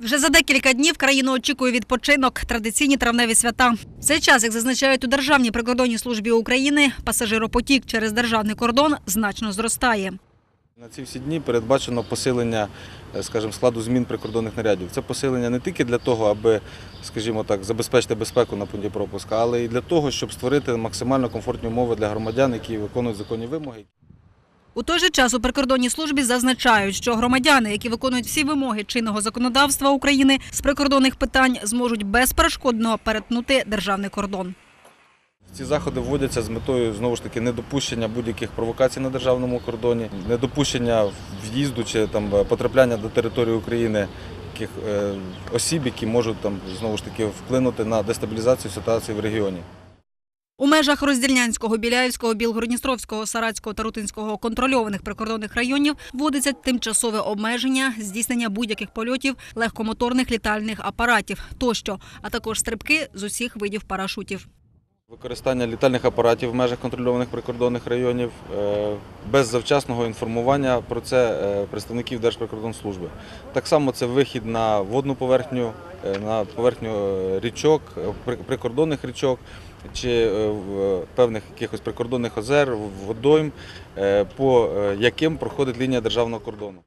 Вже за декілька днів країну очікує відпочинок, традиційні травневі свята. В цей час, як зазначають у Державній прикордонній службі України, пасажиропотік через державний кордон значно зростає. На ці всі дні передбачено посилення, е, скажімо, складу змін прикордонних нарядів. Це посилення не тільки для того, аби, скажімо так, забезпечити безпеку на пункті пропуска, але й для того, щоб створити максимально комфортні умови для громадян, які виконують законні вимоги. У той же час у прикордонній службі зазначають, що громадяни, які виконують всі вимоги чинного законодавства України з прикордонних питань, зможуть безперешкодно перетнути державний кордон. Ці заходи вводяться з метою знову ж таки недопущення будь-яких провокацій на державному кордоні, недопущення в'їзду чи там потрапляння до території України таких е, осіб, які можуть там знову ж таки вплинути на дестабілізацію ситуації в регіоні. У межах Роздільнянського, Біляївського, Білгородністровського, Саратського та Рутинського контрольованих прикордонних районів вводиться тимчасове обмеження здійснення будь-яких польотів легкомоторних літальних апаратів тощо, а також стрибки з усіх видів парашутів. Використання літальних апаратів в межах контрольованих прикордонних районів е, без завчасного інформування про це е, представників Держприкордонслужби. Так само це вихід на водну поверхню, е, на поверхню річок, прикордонних річок чи певних якихось прикордонних озер, водойм, по яким проходить лінія державного кордону.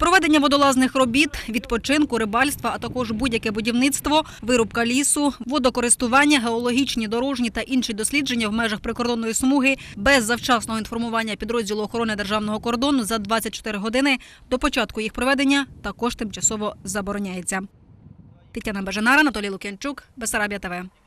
Проведення водолазних робіт, відпочинку, рибальства, а також будь-яке будівництво, вирубка лісу, водокористування, геологічні, дорожні та інші дослідження в межах прикордонної смуги без завчасного інформування підрозділу охорони державного кордону за 24 години до початку їх проведення також тимчасово забороняється. Тетяна Бажанара, Анатолій Лук'янчук, Бесарабія ТВ.